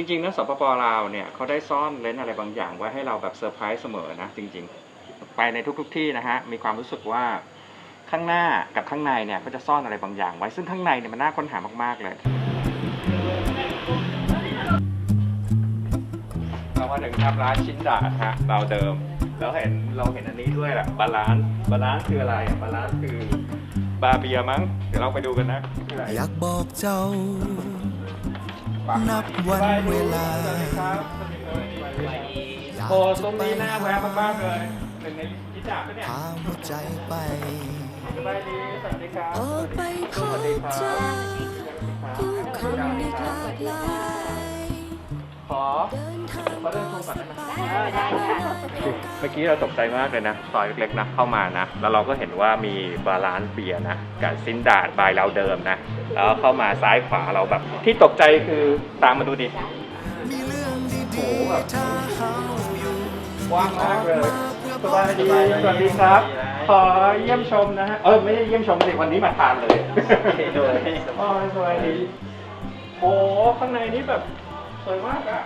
จริงๆนะสปปลาวเนี่ยเขาได้ซ่อนเลนอะไรบางอย่างไว้ให้เราแบบเซอร์ไพรส์เสมอนะจริงๆ ไปในทุกๆที่นะฮะมีความรู้สึกว่าข้างหน้ากับข้างในเนี่ยก็จะซ่อนอะไรบางอย่างไว้ซึ่งข้างในเนี่ยมันน่าค้นหามากๆเลยเรามาถึงครับร้านชิ้นดาดฮะเราเดิมแล้วเห็นเราเห็นอันนี้ด้วยแหละบาลานซ์บาลานซ์คืออะไรบาลานซ์คือบาเบียมั้งเดี๋ยวเราไปดูกันนะอยากบอกเจ้า นับวันเวลาสวัสดีครับโอ้ตรงนี้น่าแวะมากๆเลยหนึ่งในชิ้นดาดปะเนี่ยพาหัวใจไปสบายดีสวัสดีครับออกไปพสวัสดีบครับเจอผู้คนในหลากหลาย ขอเดินทางขอเดินชมก่อนได้ไหมได้ได้ค่ะเมื่อกี้เราตกใจมากเลยนะซอยเล็กๆนะเข้ามานะ แล้วเราก็เห็นว่ามีบาลานซ์เบียร์นะกับซินดาดบายเราเดิมนะ แล้วเข้ามาซ้ายขวาเราแบบ ที่ตกใจคือตามมาดูดิมีเรื่องโอ้ดีโหแบบๆถ้าเฮาอยู่กว้างมากเลยสบายดีสวัสดีครับ ขอเยี่ยมชมนะฮะ เออไม่ได้เยี่ยมชมสิวันนี้มาทานเลยโดยอ๋อสบายดีโอ้ข้างในนี่แบบส วยมากอะ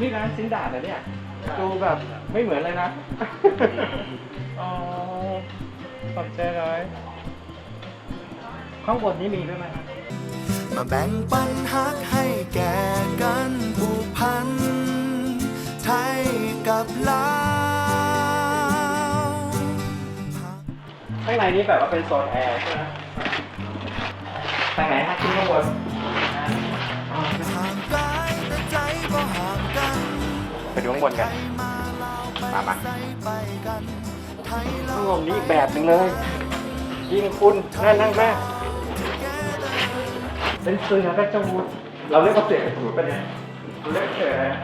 นี่ร้านซินดาดนะเนี่ย ดูแบบไม่เหมือนเลยนะ อ๋อ ขอบใจเลยข้างบนนี้มีด้วยไหมครับมาแบ่งปันฮักให้แก่กันผูกพัน ไทยกับลาวข้างในนี้แบบว่าเป็นโซนแอร์ใช่ไหม ทางไหนฮะขึ้นข้างบนห่างไกลแต่ใจบ่ห่างกันไปดูข้างบนกันมาลาวไปมามาใส่ไปกันไทยข้าลางวบนนี้อีกแบบหนึ่งเลย ยิ่งคุณน่านั่งมากเป็นเสือกระจูดเราเรียกว่าเสือกระจูดปะเนี่ยเราเรียกเสืออะไรนะ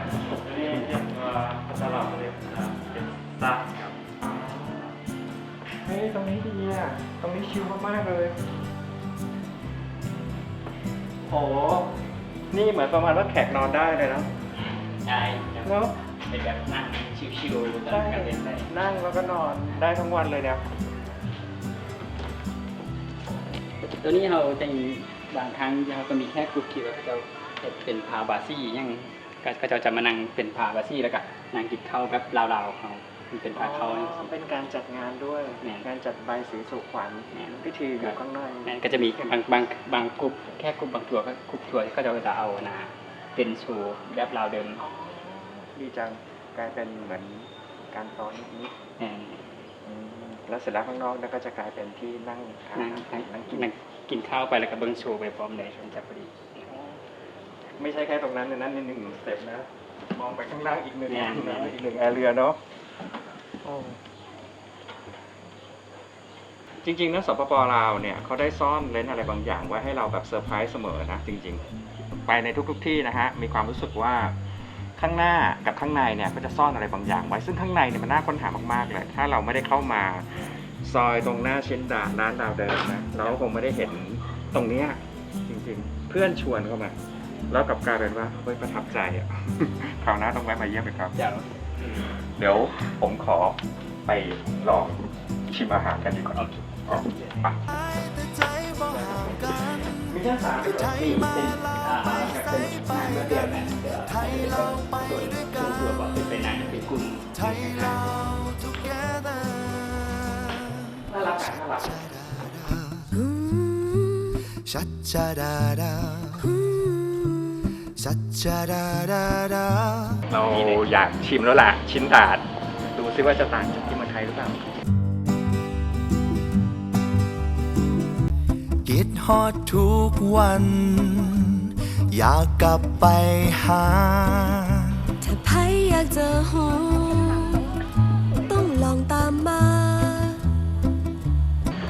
นี่เรียกว่าตลาดเรียกอ่าเป็นซักครับเฮ้ยตรงนี้ดีอะ ตรงนี้ชิลมากๆเลย โอ้นี่เหมือนประมาณว่าแขกนอนได้เลยนะใช่ครับเนาะเป็นแบบนั่งชิวๆแล้วก็ใช่กันเล่นได้นั่งแล้วก็นอนได้ทั้งวันเลยเนี่ยตัวนี้เราจะมีบางครั้งเราก็มีแค่กรุ๊ปที่ว่าเขาจะเป็นพาบาซี่ยังก็ก็จะจะมานั่งเป็นพาบาซี่แล้วก็นั่งกินข้าวแบบลาวๆเขา มันเป็นพาเขาเป็นการจัดงานด้วยแม่นการจัดใบสีสู่ขวัญแม่นพิธีอยู่ข้างในนั่นก็จะมีบางบางบางกลุ่มแค่กลุ่มบางตัวก็กลุ่มตัวที่เขาจะจะเอานะเป็นโชว์แบบลาวเดิมดีจังกลายเป็นเหมือนการตอนนิดแน่นๆอืมแล้วเสร็จแล้วข้างนอกนั่นก็จะกลายเป็นที่นั่งทานนั่งอาหารนั่งกินนั่งกินข้าวไปแล้วก็เบิ้งโชว์ไปพร้อมเลยมันจะพอดีไม่ใช่แค่ตรงนั้นนะนั่นในหนึ่งสเต็ปนะ มองไปข้างล่างอีกหนึ่งแน่นนะอีกหนึ่งแอเรียเนาะโอ้ จริงๆนะสปปลาวเนี่ยเขาได้ซ่อนเลนส์อะไรบางอย่างไว้ให้เราแบบเซอร์ไพรส์เสมอนะจริง ๆ ไปในทุกๆที่นะฮะมีความรู้สึกว่าข้างหน้ากับข้างในเนี่ยก็จะซ่อนอะไรบางอย่างไว้ซึ่งข้างในเนี่ยมันน่าค้นหามากๆเลยถ้าเราไม่ได้เข้ามาซอยตรงหน้าเชนดาร้านดาวเดิมนะเราก็คงไม่ได้เห็นตรงเนี้ยจริงๆ เพื่อนชวนเข้ามา แล้วกลับกลายเป็นว่าเฮ้ยประทับใจอะคราวหน้าต้องแวะมาเยี่ยมอีกครับ เดี๋ยวเดี๋ยวผมขอไปลองชิมอาหารกันดีกว่าโอเคอ๋อไปแต่ใจบ่ห่างกันมีแค่สามไทยมาลาวอ่าไปก็ใส่เป็นไปนางกัเดือนนนะเดี๋ยวไทยเราไปส่วนด้วยส่กัวนนตัวบอกเป็นนางเป็นกลุ่มไทยลาว together น่ารักอะน่ารักอืมชัด ชาดาดาชัดชาดาดาดาเราอยากชิมแล้วล่ะ ชิ้นดาด ดูซิว่าจะต่างจากที่เมืองไทยหรือเปล่าคิดฮอดทุกวัน อยากกลับไปหา ถ้าใครอยากเจอหอต้องลองตามมา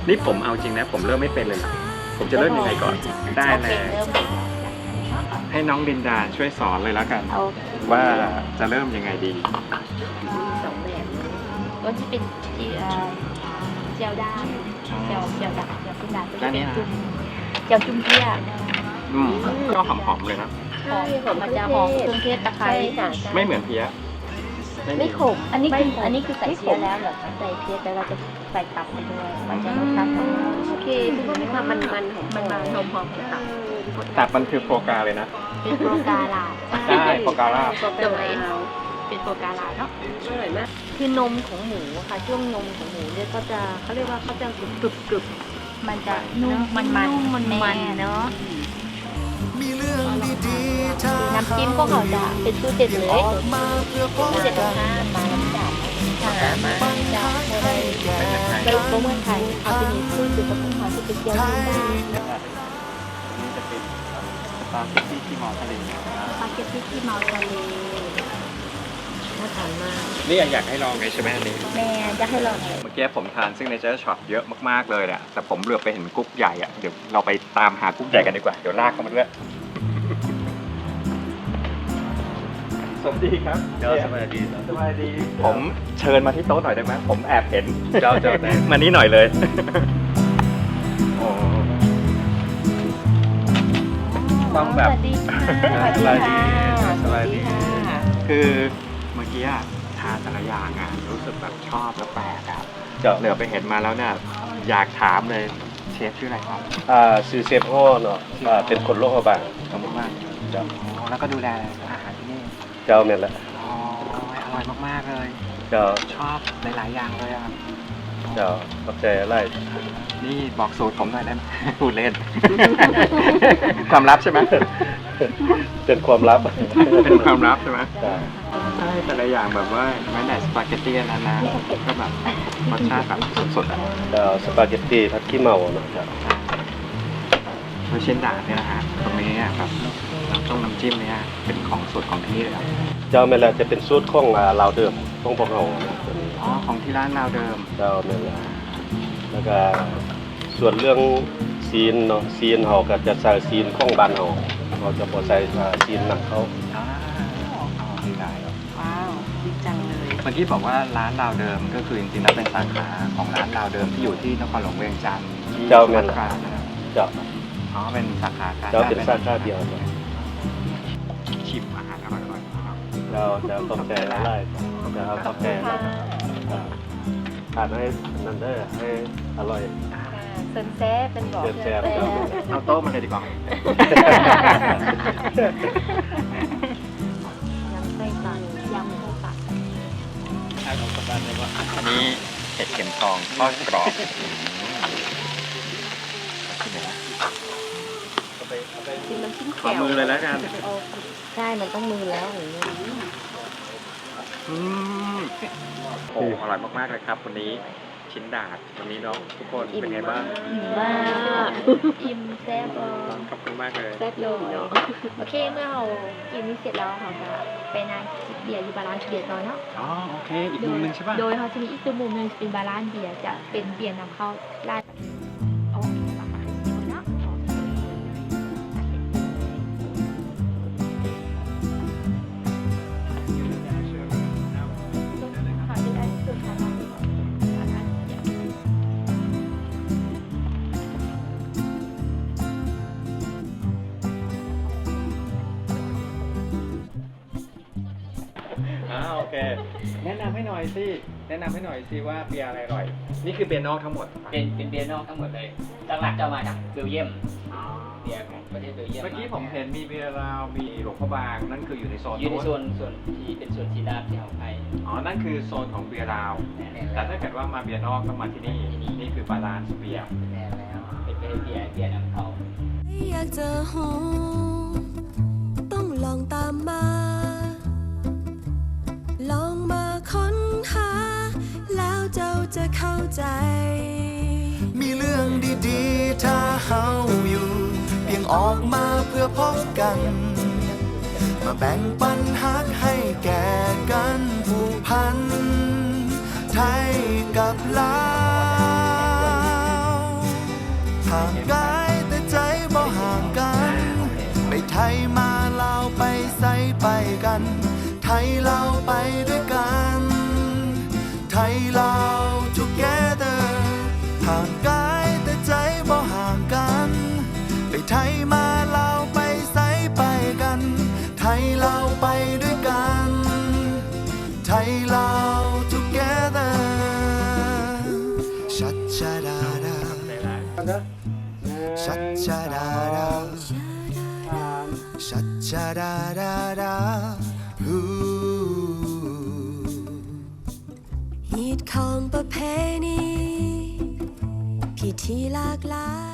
นี่ผมเอาจริงนะ ผมเริ่มไม่เป็นเลยล่ะผมจะเริ่มยังไงก่อน ได้เลย ให้น้องดินดาช่วยสอนเลยแล้วกัน เอาว่าจะเริ่มยังไงดี สองแบบก็ที่เป็นเจียวเจียวด้านเจียวเจียวดาเจียวขึ้นดาก็จะเป็นจุ่มเจียวจุ่มเพี้ยอืมก็หอมๆเลยนะหอมมันจะหอมเครื่องเทศตะไคร้ไม่เหมือนเพี้ยไม่ขมอันนี้คืออันนี้คือใส่เพี้ยแล้วเหรอใส่เพี้ยแต่เราจะใส่ตับไปด้วยมันจะรสชาติของมัน คมันก็มีความมันๆหอมๆมันๆหอมๆเออตับมันคือโฟกาเลยนะ เป็นโปรกาลาใช่โฟกาล่าโดยเป็นโปรกาลาเนาะอร่อยมากคือนมของหมูค่ะ ช่วงนมของหมูเนี่ยก็จะเขาเรียกว่าเขาจะกรุบกรุบกรุบมันจะนุ่มมันมันนุ่มมันเนาะมีเรื่องดีๆถ้าน้ำจิ้มพวกเขาจะเป็นสูตรเด็ดเลยสูตรเด็ดของนห้ามาจับค่ะมาปัญหาให้ แก่สรุปก็เมืองไทยเขาจะมีสูตรเด็ดของเขาที่เป็นเกี๊ยวไทน้ดานี่จะเป็นสปาเกตตี้ที่มอทะเลสปาเกตตี้ที่เมาทะเลน่าทานมากนี่อยากให้ลองไงใช่ไหมอันนี้แม่จะให้ลองเลยเมื่อกี้ผมทานซึ่งในเจอร์ช็อปเยอะมากๆเลยแหละแต่ผมเหลือไปเห็นกุ๊กใหญ่อะเดี๋ยวเราไปตามหากุ๊กใหญ่กันดีกว่าเดี๋ยวลากเข้ามาด้วย สวัสดีครับเจ้าสบายดีครับสบายดี ผมเชิญมาที่โต๊ะหน่อยได้ไหมผมแอบเห็นเจ้าเจ้าได้มานี่หน่อยเลยโอ้ต้องแบบสวัสดีค่ะสบายดีสบายดี คือเมื่อกี้อะทานแต่ละอย่างอะรู้สึกแบบชอบแล้วแปลกอะเจ้าเหลือไปเห็นมาแล้วเนี่ยอยากถามเลยเชฟชื่ออะไรครับอ่าซื้อเซฟโฮเนาะอ่าเป็นคนโรคระบาดขอบคุณมากเจ้าอ๋อแล้วก็ดูแลอาหารที่นี่ เจ้าแม่นแหละอ๋ออร่อยมากๆเลย เจ้าชอบหลายๆอย่างเลยอะเจ้าขอบใจอะไรนี่บอกสูตรผมหน่อยได้ไหม พูดเล่น ความลับใช่ไหมเป็นความลับเป็นความลับใช่ไหมเจ้าใช่แต่ละอย่างแบบว่าแม้แต่สปาเกตตี้อันนั้นนะก็แบบรสชาติแบบสดๆอะเจ้าสปาเกตตี้ผัดขี้เมาเนาะเจ้า โดยเช่นดาดเนี่ยนะฮะตรงนี้เนี่ยครับต้องน้ำจิ้มเนี่ยเป็นของสดของที่นี่เลยครับเจ้าแม่นแหละจะเป็นสูตรของอ่าลาวเดิมของพวกเราเนาะอ๋อของที่ร้านเราเดิมเจ้าแม่นแหละแล้วก็ส่วนเรื่องซีนเนาะซีนเฮาก็จะใส่ซีนของบ้านเฮาเราจะบ่ใส่อ่าซีนหนักเขาอ่าอ๋อดีได้ครับว้าวดีจังเลยเมื่อกี้บอกว่าร้านเราวเดิมก็คือจริงๆแล้วเป็นสาขาของร้านเราวเดิมที่อยู่ที่นครหลวงเวียงจันทร์ที่เจ้าแม่นสขลนะครับ เจ้า อ๋อเป็นสาขาการเจ้าเป็นสาขาเดียวเนาะชิมอาหารอร่อยๆนะครับเจ้าเจ้าขอบใจหลายๆเจ้าขอบใจหลายๆทานให้นั่นเด้อให้อร่อยเซินแซบเป็นบอกเซินแซ่บครับเอาโต๊ะมาเลยดีกว่ายำไส้ตันยำไส้ตันอันนี้เห็ดเข็มทองทอดกรอบ กินน้ำจิ้มขอแจ่วมือเลยแล้วกันใช่มันต้องมือแล้วอย่างนี้อืมโอ้อร่อยมากๆเลยครับวันนี้ชิ้นดาดวันนี้เนาะทุกคนเป็นไงบ้างอิ่มมากอิ่มแซ่บเลยขอบคุณมากเลยแซ่บเลยเนาะโอเคเมื่อเรากินนี้เสร็จแล้วเขาจะไปนานเบียร์อยู่บาลานซ์เบียร์ต่อเนาะอ๋อโอเคอีกมุมหนึงใช่ป่ะโดยเขาจะมีอีกตัวมุมหนึงเป็นบาลานซ์เบียร์จะเป็นเบียร์นำเข้าร้าน อยสิ แนะนำให้หน่อยสิว่าเบียร์อะไรอร่อย นี่คือเบียร์นอกทั้งหมด เป็นเป็นเบียร์นอกทั้งหมดเลยหลักๆจะมาจากเบลเยียมเบียร์ของประเทศเบลเยียมเมื่อกี้ผมเห็นมีเบียร์ลาว มีหลวงพระบาง นั่นคืออยู่ในโซนอยู่ในนู้นโซนส่วนที่เป็นส่วนชีดาบที่เอาไปอ๋อ นั่นคือโซนของเบียร์ลาว แต่ถ้าเกิดว่ามาเบียร์นอกต้องมาที่นี่ นี่คือบาลานซ์เบียร์แน่แล้วเป็นเบียร์เบียร์เบียร์นำเข้าอยากเจอหอมต้องลองตามมา ลองมา ค้นหา แล้วเจ้าจะเข้าใจ มีเรื่องดีๆ ถ้าเฮาอยู่ เพียงออกมาเพื่อพบกัน มาแบ่งปันฮักให้แก่กันผูกพัน ไทยกับลาวห่างกายแต่ใจบ่ห่างกัน ไปไทยมาลาวไปใส่ไปกัน ไทยลาวไปด้วย ชัดชาดาดาชัดชาดาดาชัดชาดาดาดาฮูฮีดของประเพณีพิธีหลากหลาย